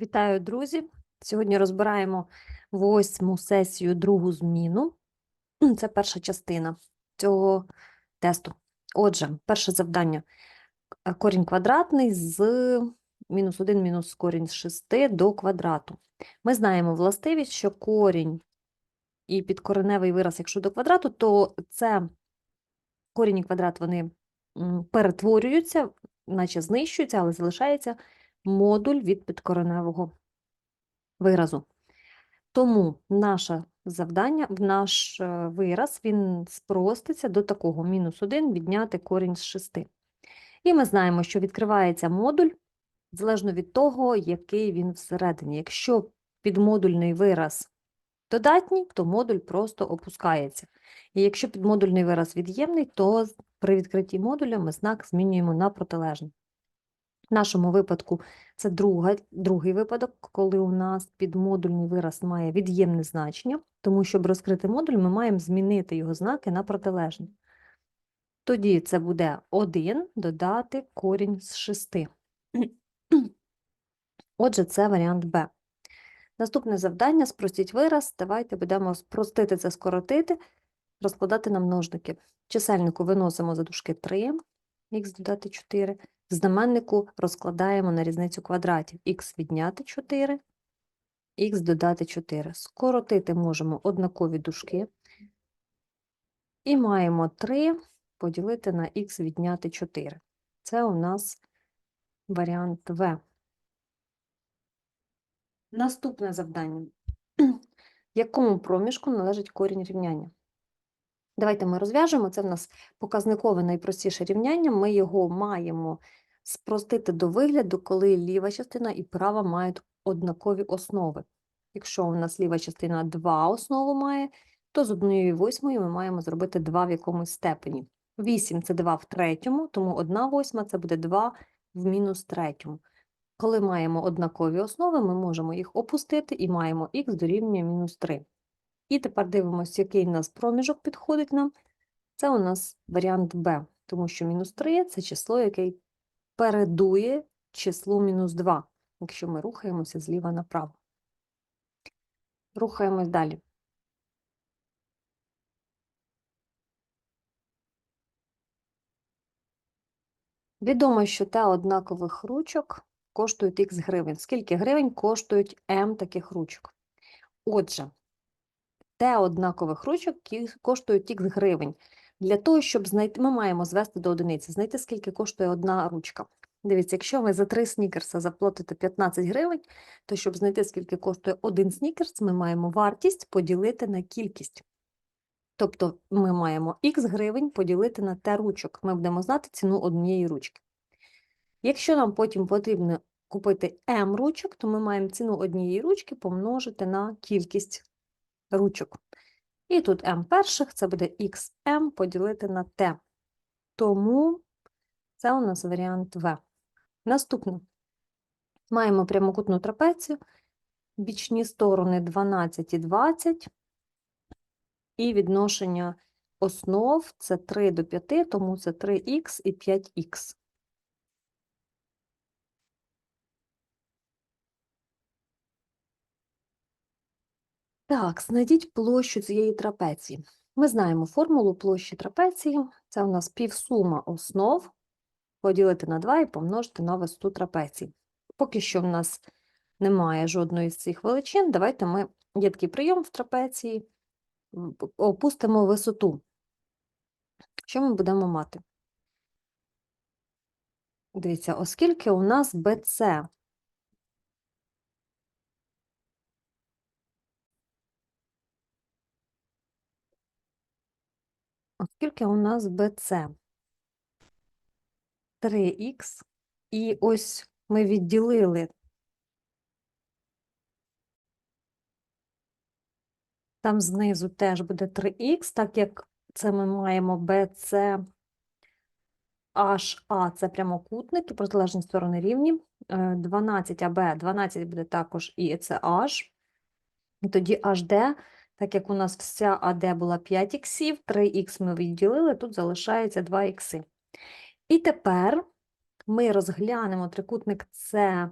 Вітаю, друзі! Сьогодні розбираємо восьму сесію, другу зміну. Це перша частина цього тесту. Отже, перше завдання. Корінь квадратний з мінус 1 мінус корінь з 6 до квадрату. Ми знаємо властивість, що корінь і підкореневий вираз, якщо до квадрату, то це корінь і квадрат вони перетворюються, наче знищуються, але залишається модуль від підкореневого виразу. Тому наше завдання, наш е, вираз, він спроститься до такого мінус 1 відняти корінь з 6. І ми знаємо, що відкривається модуль залежно від того, який він всередині. Якщо підмодульний вираз додатній, то модуль просто опускається. І якщо підмодульний вираз від'ємний, то при відкритті модуля ми знак змінюємо на протилежний. В нашому випадку це друга, другий випадок, коли у нас підмодульний вираз має від'ємне значення, тому щоб розкрити модуль, ми маємо змінити його знаки на протилежні. Тоді це буде 1 додати корінь з 6. Отже, це варіант Б. Наступне завдання спростіть вираз. Давайте будемо спростити це, скоротити, розкладати на множники. Чисельнику виносимо за дужки 3, х додати 4. В знаменнику розкладаємо на різницю квадратів. х відняти 4, х додати 4. Скоротити можемо однакові дужки. І маємо 3 поділити на х відняти 4. Це у нас варіант В. Наступне завдання. Якому проміжку належить корінь рівняння? Давайте ми розв'яжемо. Це в нас показникове найпростіше рівняння. Ми його маємо спростити до вигляду, коли ліва частина і права мають однакові основи. Якщо у нас ліва частина 2 основу має, то з однією восьмою ми маємо зробити 2 в якомусь степені. 8 – це 2 в третьому, тому 1 восьма – це буде 2 в мінус третьому. Коли маємо однакові основи, ми можемо їх опустити і маємо х дорівнює мінус 3. І тепер дивимося, який в нас проміжок підходить нам. Це у нас варіант Б, тому що мінус 3 – це число, яке передує числу мінус 2, якщо ми рухаємося зліва направо. Рухаємось далі. Відомо, що Т однакових ручок коштують х гривень. Скільки гривень коштують М таких ручок? Отже, Т однакових ручок коштують х гривень. Для того, щоб знайти, ми маємо звести до одиниці, знайти, скільки коштує одна ручка. Дивіться, якщо ви за три снікерса заплатите 15 гривень, то щоб знайти, скільки коштує один снікерс, ми маємо вартість поділити на кількість. Тобто ми маємо х гривень поділити на Т ручок. Ми будемо знати ціну однієї ручки. Якщо нам потім потрібно купити М ручок, то ми маємо ціну однієї ручки помножити на кількість ручок. І тут М перших, це буде XM поділити на Т. Тому це у нас варіант В. Наступне. Маємо прямокутну трапецію, бічні сторони 12 і 20, і відношення основ це 3 до 5, тому це 3х і 5х. Так, знайдіть площу цієї трапеції. Ми знаємо формулу площі трапеції. Це у нас півсума основ поділити на 2 і помножити на висоту трапеції. Поки що в нас немає жодної з цих величин. Давайте ми, є такий прийом в трапеції, опустимо висоту. Що ми будемо мати? Дивіться, оскільки у нас BC Оскільки у нас BC 3х, і ось ми відділили там знизу теж буде 3х, так як це ми маємо BC HA, це прямокутник, і протилежні сторони рівні. Е, 12 АБ, 12 буде також і це H. І тоді HD, так як у нас вся АД була 5 іксів, 3х ми відділили, тут залишається 2 ікси. І тепер ми розглянемо трикутник С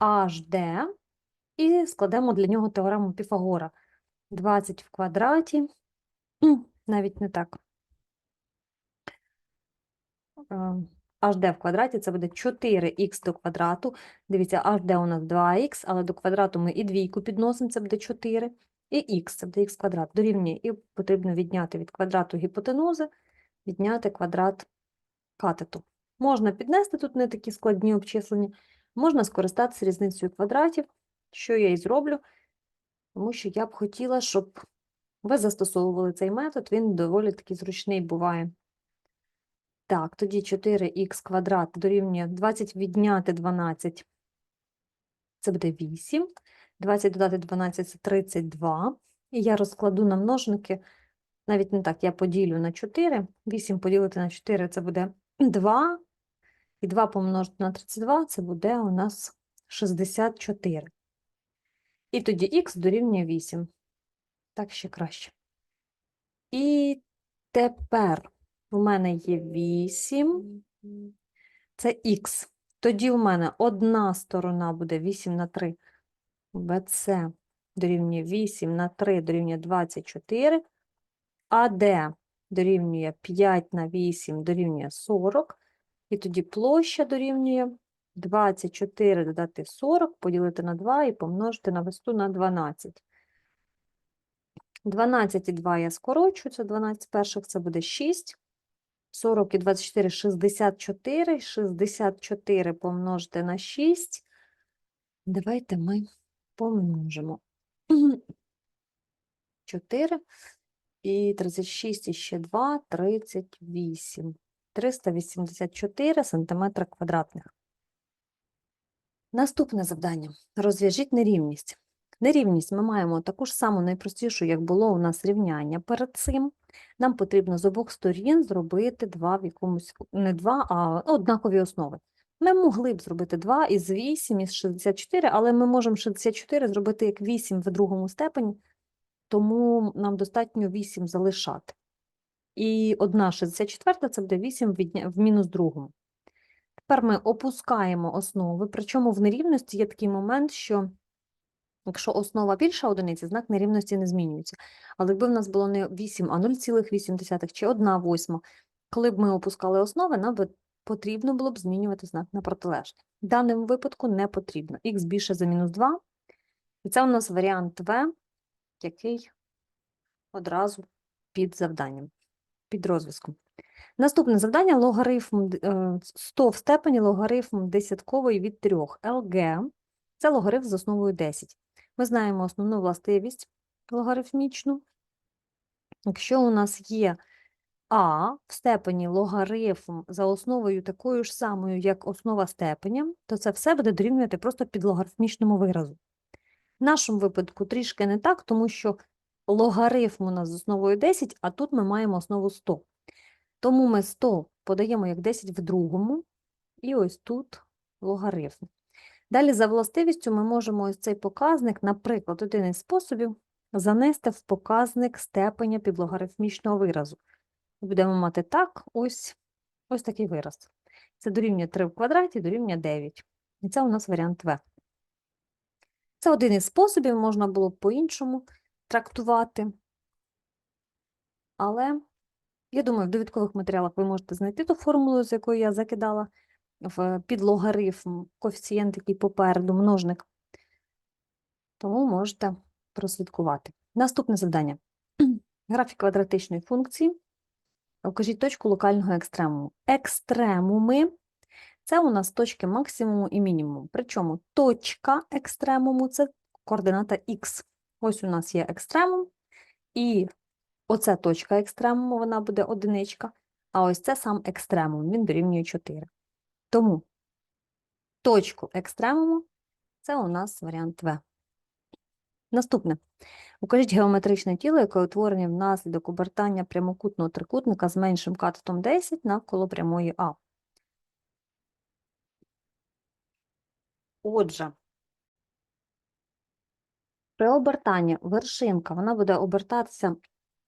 HD і складемо для нього теорему Піфагора. 20 в квадраті, навіть не так. Е, HD в квадраті це буде 4х до квадрату. Дивіться, HD у нас 2х, але до квадрату ми і двійку підносимо, це буде 4. І х, це буде х квадрат, дорівнює. І потрібно відняти від квадрату гіпотенузи, відняти квадрат катету. Можна піднести, тут не такі складні обчислення. Можна скористатися різницею квадратів, що я і зроблю, тому що я б хотіла, щоб ви застосовували цей метод, він доволі таки зручний буває. Так, тоді 4х квадрат дорівнює 20 відняти 12, це буде 8. 20 додати 12 це 32. І я розкладу на множники, навіть не так, я поділю на 4. 8 поділити на 4 це буде 2. І 2 помножити на 32 це буде у нас 64. І тоді х дорівнює 8. Так ще краще. І тепер у мене є 8, це х. Тоді у мене одна сторона буде 8 на 3, BC дорівнює 8 на 3 дорівнює 24, АД дорівнює 5 на 8 дорівнює 40, і тоді площа дорівнює 24 додати 40, поділити на 2 і помножити на висоту на 12. 12 і 2 я скорочу, це 12 перших, це буде 6. 40 і 24 – 64. 64 помножити на 6. Давайте ми помножимо. 4 і 36 і ще 2 – 38. 384 сантиметра квадратних. Наступне завдання. Розв'яжіть нерівність. Нерівність ми маємо таку ж саму найпростішу, як було у нас рівняння перед цим. Нам потрібно з обох сторін зробити два в якомусь, не два, а однакові основи. Ми могли б зробити 2 із 8, із 64, але ми можемо 64 зробити як 8 в другому степені, тому нам достатньо 8 залишати. І одна 64 це буде 8 в мінус другому. Тепер ми опускаємо основи, причому в нерівності є такий момент, що якщо основа більша одиниці, знак нерівності не змінюється. Але якби в нас було не 8, а 0,8 чи 1 восьма, коли б ми опускали основи, нам би потрібно було б змінювати знак на протилежний. В даному випадку не потрібно. Х більше за мінус 2. І це у нас варіант В, який одразу під завданням, під розв'язком. Наступне завдання логарифм е, 100 в степені логарифм десятковий від 3. ЛГ – це логарифм з основою 10. Ми знаємо основну властивість логарифмічну. Якщо у нас є а в степені логарифм за основою такою ж самою, як основа степеня, то це все буде дорівнювати просто підлогарифмічному виразу. В нашому випадку трішки не так, тому що логарифм у нас з основою 10, а тут ми маємо основу 100. Тому ми 100 подаємо як 10 в другому, і ось тут логарифм. Далі за властивістю ми можемо ось цей показник, наприклад, один із способів, занести в показник степеня підлогарифмічного виразу. Будемо мати так, ось, ось такий вираз. Це дорівнює 3 в квадраті, дорівнює 9. І це у нас варіант В. Це один із способів, можна було б по-іншому трактувати. Але я думаю, в довідкових матеріалах ви можете знайти ту формулу, з якою я закидала в підлогарифм, коефіцієнт, який попереду, множник. Тому можете прослідкувати. Наступне завдання. Графік квадратичної функції. Укажіть точку локального екстремуму. Екстремуми – це у нас точки максимуму і мінімуму. Причому точка екстремуму – це координата х. Ось у нас є екстремум, і оце точка екстремуму, вона буде одиничка, а ось це сам екстремум, він дорівнює 4. Тому точку екстремуму – це у нас варіант В. Наступне. Укажіть геометричне тіло, яке утворене внаслідок обертання прямокутного трикутника з меншим катетом 10 навколо прямої А. Отже, при обертанні вершинка, вона буде обертатися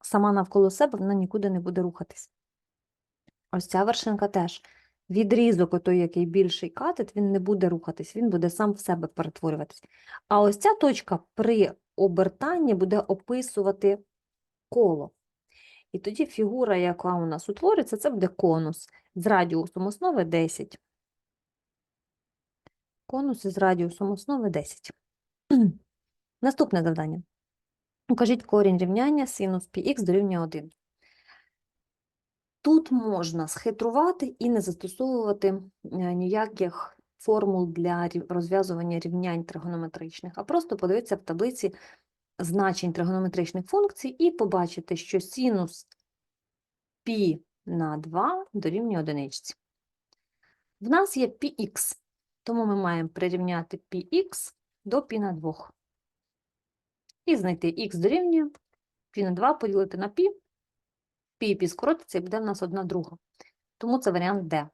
сама навколо себе, вона нікуди не буде рухатись. Ось ця вершинка теж. Відрізок, отой, який більший катет, він не буде рухатись, він буде сам в себе перетворюватись. А ось ця точка при обертанні буде описувати коло. І тоді фігура, яка у нас утвориться, це буде конус з радіусом основи 10. Конус із радіусом основи 10. Наступне завдання. Укажіть корінь рівняння синус πx дорівнює 1. Тут можна схитрувати і не застосовувати е, ніяких формул для рів- розв'язування рівнянь тригонометричних, а просто подивитися в таблиці значень тригонометричних функцій і побачити, що синус π на 2 дорівнює одиничці. В нас є πx, тому ми маємо прирівняти πx до π на 2. І знайти х дорівнює π на 2 поділити на π, пі пі скоротиться і буде в нас одна друга. Тому це варіант Д.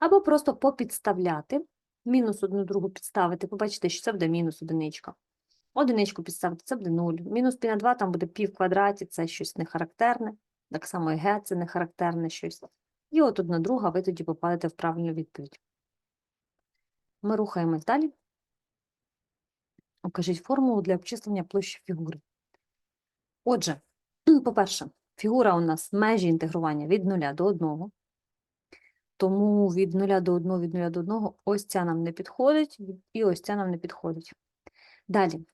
Або просто попідставляти, мінус одну другу підставити, побачите, що це буде мінус одиничка. Одиничку підставити, це буде 0. Мінус пі на 2, там буде пів в квадраті, це щось нехарактерне. Так само і Г це нехарактерне щось. І от одна друга, ви тоді попадете в правильну відповідь. Ми рухаємось далі. Укажіть формулу для обчислення площі фігури. Отже, по-перше, фігура у нас межі інтегрування від 0 до 1. Тому від 0 до 1, від 0 до 1 ось ця нам не підходить, і ось ця нам не підходить. Далі,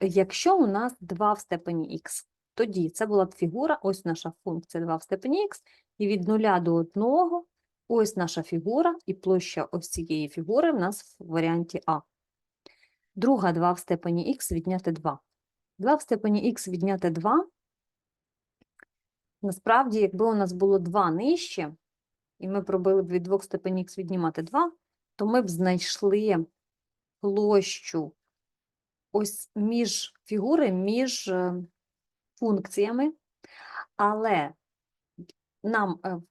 якщо у нас 2 в степені х, тоді це була б фігура, ось наша функція 2 в степені х, і від 0 до 1 ось наша фігура, і площа ось цієї фігури в нас в варіанті А. Друга 2 в степені х відняти 2. 2 в степені х відняти 2. Насправді, якби у нас було 2 нижче, і ми пробили б від 2 в степені х віднімати 2, то ми б знайшли площу ось між фігури, між е, функціями, але нам, е,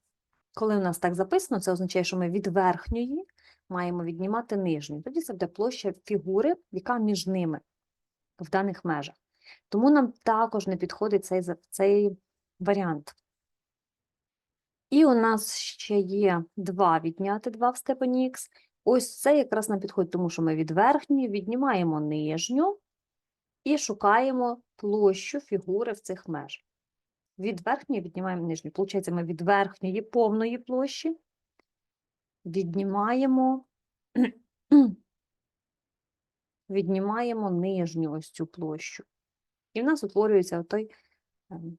коли у нас так записано, це означає, що ми від верхньої маємо віднімати нижню. Тоді це буде площа фігури, яка між ними в даних межах. Тому нам також не підходить цей, цей варіант. І у нас ще є 2 відняти 2 в степені х. Ось це якраз нам підходить, тому що ми від верхньої віднімаємо нижню і шукаємо площу фігури в цих межах. Від верхньої віднімаємо нижню. Получається, ми від верхньої повної площі віднімаємо, віднімаємо нижню ось цю площу. І в нас утворюється той ем,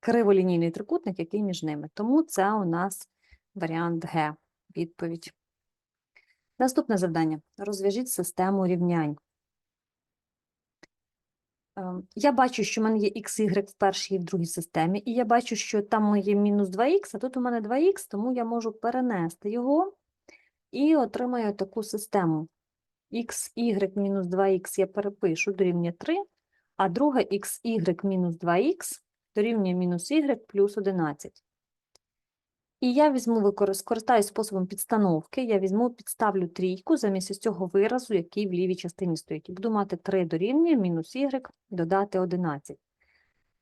криволінійний трикутник, який між ними. Тому це у нас варіант Г. Відповідь. Наступне завдання. Розв'яжіть систему рівнянь. Ем, Я бачу, що в мене є x, y в першій і в другій системі, і я бачу, що там є мінус 2х, а тут у мене 2х, тому я можу перенести його і отримаю таку систему. x, y мінус 2х я перепишу дорівнює 3, а друга x, y мінус 2х дорівнює мінус y плюс 11. І я візьму, скористаюсь способом підстановки, я візьму, підставлю трійку замість цього виразу, який в лівій частині стоїть. І буду мати 3 дорівнює мінус y додати 11.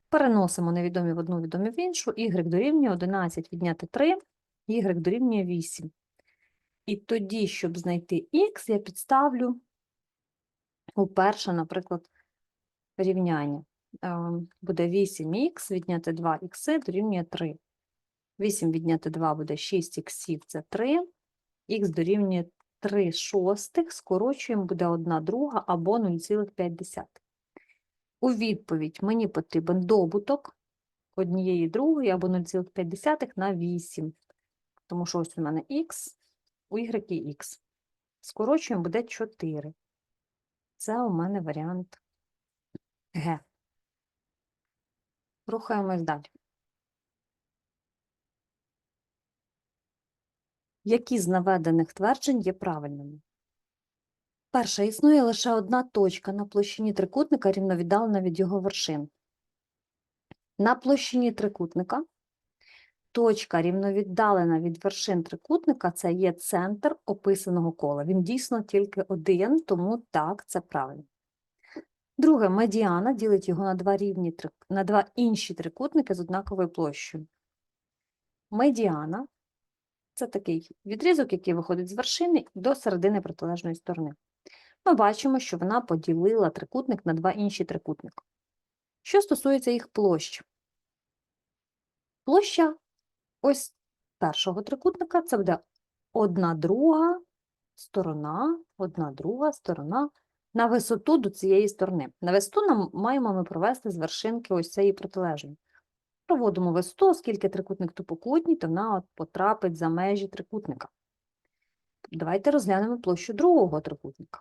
Переносимо невідомі в одну, відомі в іншу. y дорівнює 11 відняти 3, y дорівнює 8. І тоді, щоб знайти x, я підставлю у перше, наприклад, рівняння. Ем, Буде 8х відняти 2х дорівнює 3. 8 відняти 2 буде 6 х, це 3. Х дорівнює 3 шостих, скорочуємо, буде 1 друга або 0,5. У відповідь мені потрібен добуток однієї другої або 0,5 на 8. Тому що ось у мене х, у y х. Скорочуємо, буде 4. Це у мене варіант Г. Рухаємось далі. Які з наведених тверджень є правильними? Перше, існує лише одна точка на площині трикутника, рівновіддалена від його вершин. На площині трикутника точка рівновіддалена від вершин трикутника це є центр описаного кола. Він дійсно тільки один, тому так, це правильно. Друге, медіана ділить його на два, рівні, на два інші трикутники з однаковою площею. Медіана Це такий відрізок, який виходить з вершини до середини протилежної сторони. Ми бачимо, що вона поділила трикутник на два інші трикутники. Що стосується їх площ, площа ось першого трикутника це буде одна друга сторона, одна друга сторона на висоту до цієї сторони. На висоту нам маємо ми провести з вершинки ось цієї протилежної. Проводимо висоту, оскільки трикутник тупокутній, то вона от потрапить за межі трикутника. Давайте розглянемо площу другого трикутника.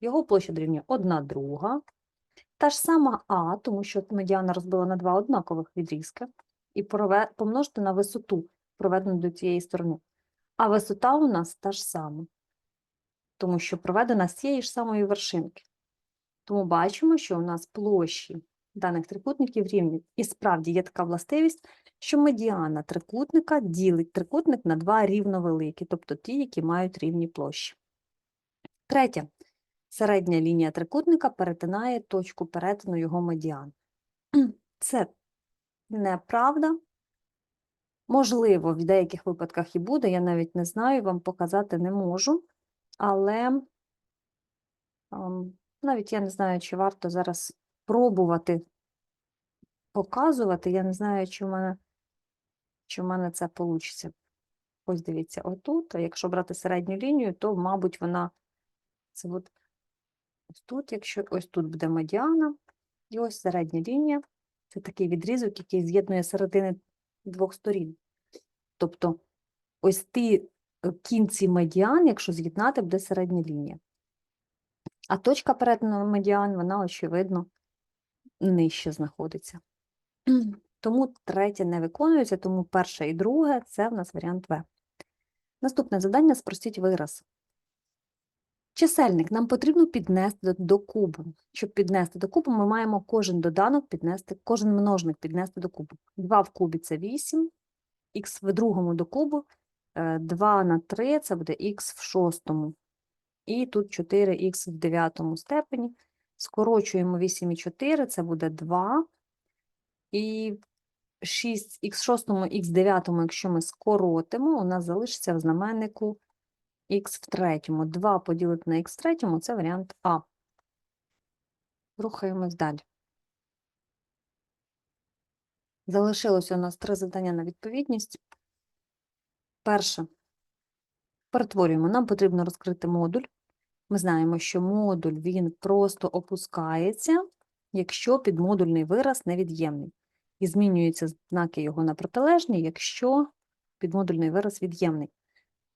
Його площа дорівнює 1 друга. Та ж сама А, тому що медіана розбила на два однакових відрізки, і помножити на висоту, проведену до цієї сторони. А висота у нас та ж сама, тому що проведена з цієї ж самої вершинки. Тому бачимо, що у нас площі даних трикутників рівні. І справді є така властивість, що медіана трикутника ділить трикутник на два рівновеликі, тобто ті, які мають рівні площі. Третє. Середня лінія трикутника перетинає точку перетину його медіан. Це неправда. Можливо, в деяких випадках і буде, я навіть не знаю, вам показати не можу, але навіть я не знаю, чи варто зараз пробувати показувати. Я не знаю, чи в мене, чи в мене це вийде. Ось дивіться, отут, а якщо брати середню лінію, то, мабуть, вона це от ось тут, якщо ось тут буде медіана, і ось середня лінія. Це такий відрізок, який з'єднує середини двох сторін. Тобто ось ті кінці медіан, якщо з'єднати, буде середня лінія. А точка перетину медіан, вона, очевидно, нижче знаходиться. Тому третє не виконується, тому перше і друге це в нас варіант В. Наступне завдання спростіть вираз. Чисельник нам потрібно піднести до, кубу. Щоб піднести до кубу, ми маємо кожен доданок піднести, кожен множник піднести до кубу. 2 в кубі це 8, х в другому до кубу, 2 на 3 це буде х в шостому. І тут 4х в дев'ятому степені. Скорочуємо 8 і 4, це буде 2. І 6 х шостому, х дев'ятому, якщо ми скоротимо, у нас залишиться в знаменнику х в третьому. 2 поділити на х в третьому – це варіант А. Рухаємось далі. Залишилося у нас три завдання на відповідність. Перше. Перетворюємо. Нам потрібно розкрити модуль. Ми знаємо, що модуль він просто опускається, якщо підмодульний вираз невід'ємний. І змінюються знаки його на протилежні, якщо підмодульний вираз від'ємний.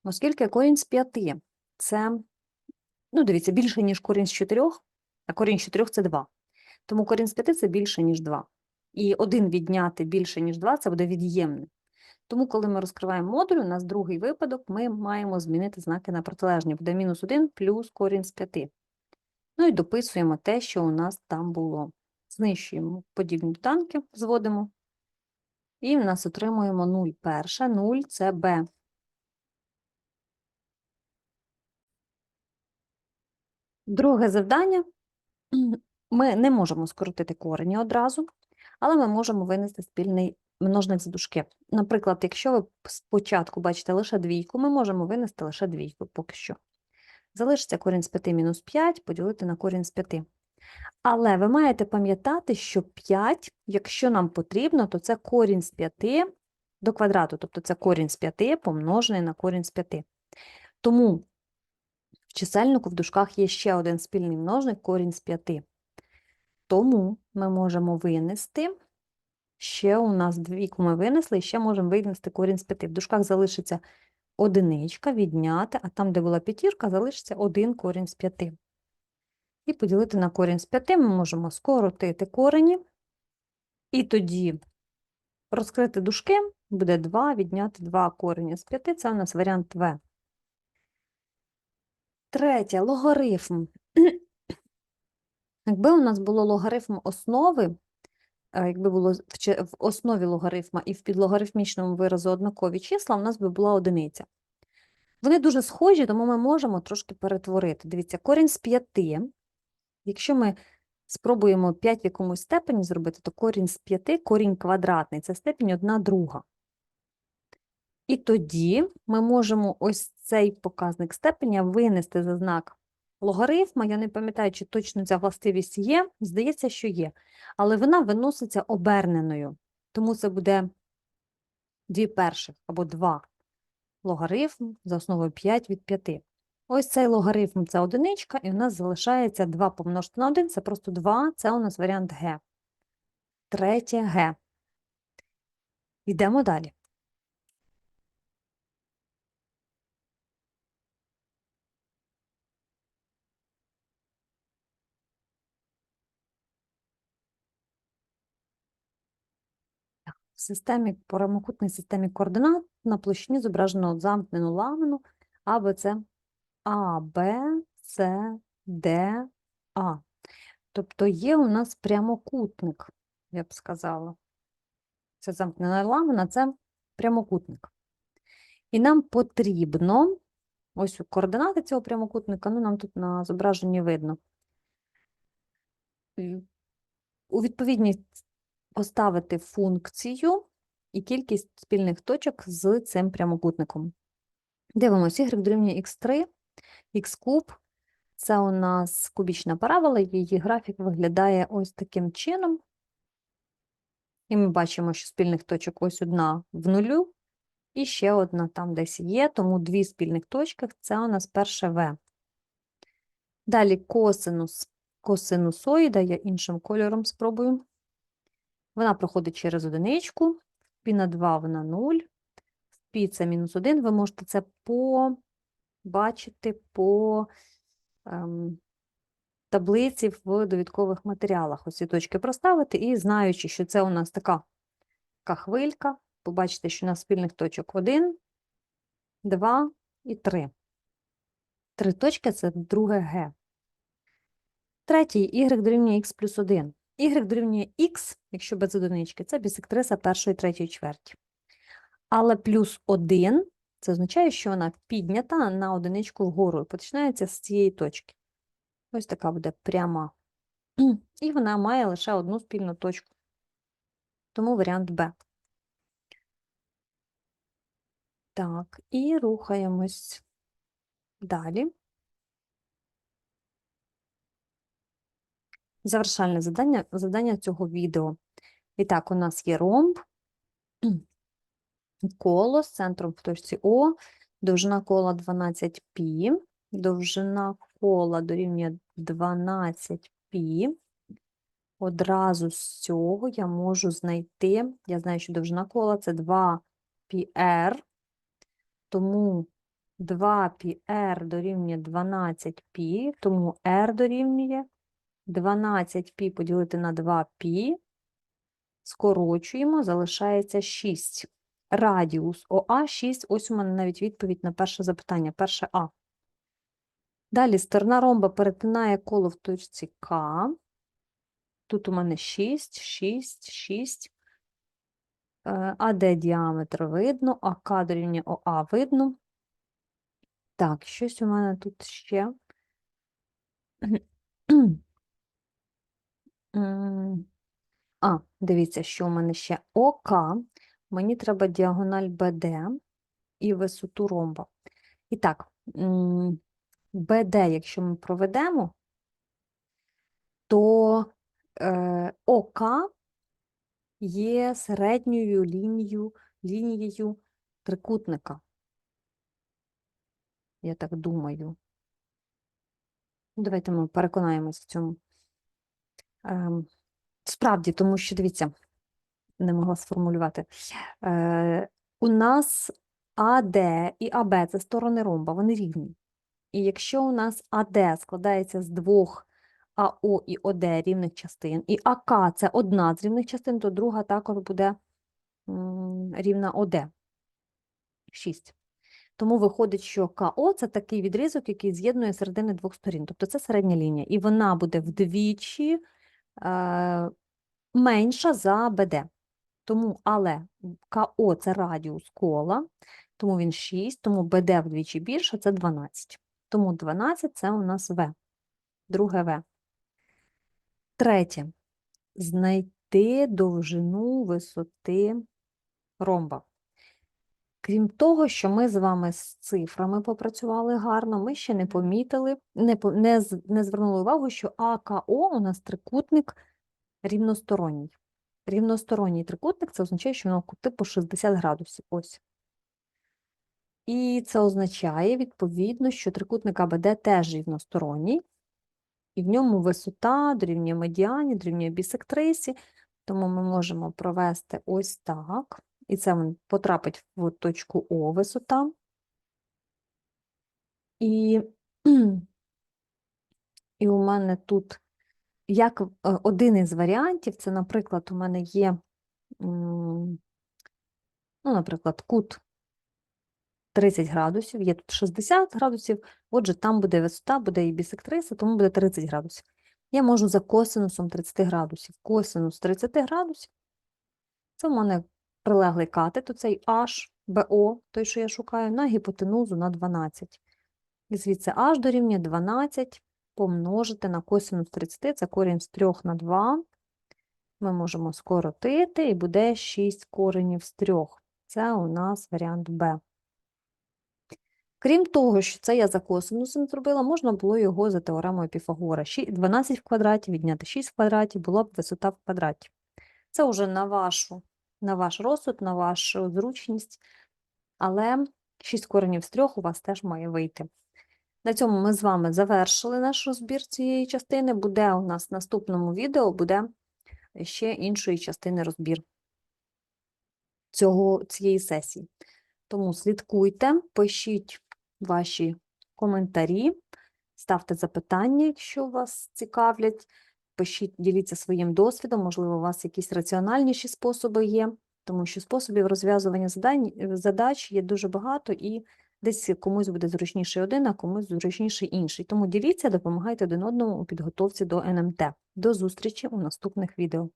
Оскільки корінь з 5 – це, ну, дивіться, більше, ніж корінь з 4, а корінь з 4 – це 2. Тому корінь з 5 – це більше, ніж 2. І 1 відняти більше, ніж 2 – це буде від'ємне. Тому, коли ми розкриваємо модуль, у нас другий випадок, ми маємо змінити знаки на протилежні. Буде мінус 1 плюс корінь з 5. Ну і дописуємо те, що у нас там було. Знищуємо подібні доданки, зводимо. І в нас отримуємо 0 перше, 0 – це b. Друге завдання. Ми не можемо скоротити корені одразу, але ми можемо винести спільний множник з дужки. Наприклад, якщо ви спочатку бачите лише двійку, ми можемо винести лише двійку поки що. Залишиться корінь з 5 мінус 5 поділити на корінь з 5. Але ви маєте пам'ятати, що 5, якщо нам потрібно, то це корінь з 5 до квадрату, тобто це корінь з 5 помножений на корінь з 5. Тому в чисельнику в дужках є ще один спільний множник корінь з 5. Тому ми можемо винести, ще у нас двійку ми винесли, і ще можемо винести корінь з 5. В дужках залишиться одиничка, відняти, а там, де була п'ятірка, залишиться один корінь з 5. І поділити на корінь з 5 ми можемо скоротити корені, і тоді розкрити дужки буде 2, відняти 2 корені з 5, це у нас варіант В. Третє, логарифм. Якби у нас було логарифм основи, е, якби було в основі логарифма і в підлогарифмічному виразу однакові числа, у нас би була одиниця. Вони дуже схожі, тому ми можемо трошки перетворити. Дивіться, корінь з 5. Якщо ми спробуємо 5 в якомусь степені зробити, то корінь з 5, корінь квадратний, це степінь 1 друга. І тоді ми можемо ось цей показник степеня винести за знак логарифма. Я не пам'ятаю, чи точно ця властивість є. Здається, що є. Але вона виноситься оберненою. Тому це буде дві перших або два логарифм за основою 5 від 5. Ось цей логарифм це одиничка, і у нас залишається 2 помножити на 1, це просто 2, це у нас варіант Г. Третє Г. Йдемо далі. Системі прямокутній системі координат на площині зображено замкнену ламину А, Б, А, Б, С, Д, А. Тобто є у нас прямокутник, я б сказала. Це замкнена ламина, це прямокутник. І нам потрібно, ось координати цього прямокутника, ну нам тут на зображенні видно. У відповідність поставити функцію і кількість спільних точок з цим прямокутником. Дивимося, y дорівнює x3, x куб. Це у нас кубічна парабола, її графік виглядає ось таким чином. І ми бачимо, що спільних точок ось одна в нулю, і ще одна там десь є, тому дві спільних точки – це у нас перше В. Далі косинус, косинусоїда, я іншим кольором спробую. Вона проходить через одиничку, пі на 2 вона 0, в пі це мінус 1. Ви можете це побачити по ем, таблиці в довідкових матеріалах. Ось ці точки проставити і знаючи, що це у нас така, така хвилька, побачите, що у нас спільних точок 1, 2 і 3. Три точки – це друге Г. Третій y дорівнює x плюс 1. Y дорівнює x, якщо без одинички, це бісектриса першої третьої чверті. Але плюс 1 це означає, що вона піднята на одиничку вгору і починається з цієї точки. Ось така буде пряма. І вона має лише одну спільну точку. Тому варіант Б. Так, і рухаємось далі. Завершальне завдання, завдання цього відео. І так, у нас є ромб, коло з центром в точці О, довжина кола 12π, довжина кола дорівнює 12π. Одразу з цього я можу знайти, я знаю, що довжина кола це 2πr, тому 2πr дорівнює 12π, тому r дорівнює 12π поділити на 2π, скорочуємо, залишається 6. Радіус ОА 6, ось у мене навіть відповідь на перше запитання, перше А. Далі сторона ромба перетинає коло в точці К. Тут у мене 6, 6, 6. АД діаметр видно, АК дорівнює ОА видно. Так, щось у мене тут ще. А, дивіться, що у мене ще ОК. Мені треба діагональ БД і висоту ромба. І так, БД, якщо ми проведемо, то е, ОК є середньою лінією, лінією трикутника. Я так думаю. Давайте ми переконаємось в цьому. Ем, Справді, тому що, дивіться, не могла сформулювати. Е, У нас АД і АБ це сторони ромба, вони рівні. І якщо у нас АД складається з двох АО і ОД рівних частин, і АК це одна з рівних частин, то друга також буде рівна ОД. 6. Тому виходить, що КО це такий відрізок, який з'єднує середини двох сторін. Тобто це середня лінія. І вона буде вдвічі менша за БД. Тому, але КО це радіус кола, тому він 6, тому БД вдвічі більше, це 12. Тому 12 це у нас В. Друге В. Третє. Знайти довжину висоти ромба. Крім того, що ми з вами з цифрами попрацювали гарно, ми ще не помітили, не, не, не звернули увагу, що АКО у нас трикутник рівносторонній. Рівносторонній трикутник це означає, що воно кути по 60 градусів. Ось. І це означає, відповідно, що трикутник АБД теж рівносторонній, і в ньому висота дорівнює медіані, дорівнює бісектрисі, тому ми можемо провести ось так. І це потрапить в точку О висота. І, і у мене тут, як е, один із варіантів, це, наприклад, у мене є, ну, наприклад, кут 30 градусів, є тут 60 градусів, отже, там буде висота, буде і бісектриса, тому буде 30 градусів. Я можу за косинусом 30 градусів. Косинус 30 градусів. Це в мене прилеглий катет, оцей H, BO, той, що я шукаю, на гіпотенузу на 12. І звідси H дорівнює 12 помножити на косинус 30, це корінь з 3 на 2. Ми можемо скоротити, і буде 6 коренів з 3. Це у нас варіант Б. Крім того, що це я за косинусом зробила, можна було його за теоремою Піфагора. 12 в квадраті відняти 6 в квадраті, була б висота в квадраті. Це вже на вашу, на ваш розсуд, на вашу зручність, але 6 коренів з 3 у вас теж має вийти. На цьому ми з вами завершили наш розбір цієї частини. Буде у нас в наступному відео буде ще іншої частини розбір цього, цієї сесії. Тому слідкуйте, пишіть ваші коментарі, ставте запитання, якщо вас цікавлять, пишіть, діліться своїм досвідом, можливо, у вас якісь раціональніші способи є, тому що способів розв'язування задань, задач є дуже багато, і десь комусь буде зручніший один, а комусь зручніший інший. Тому діліться, допомагайте один одному у підготовці до НМТ. До зустрічі у наступних відео.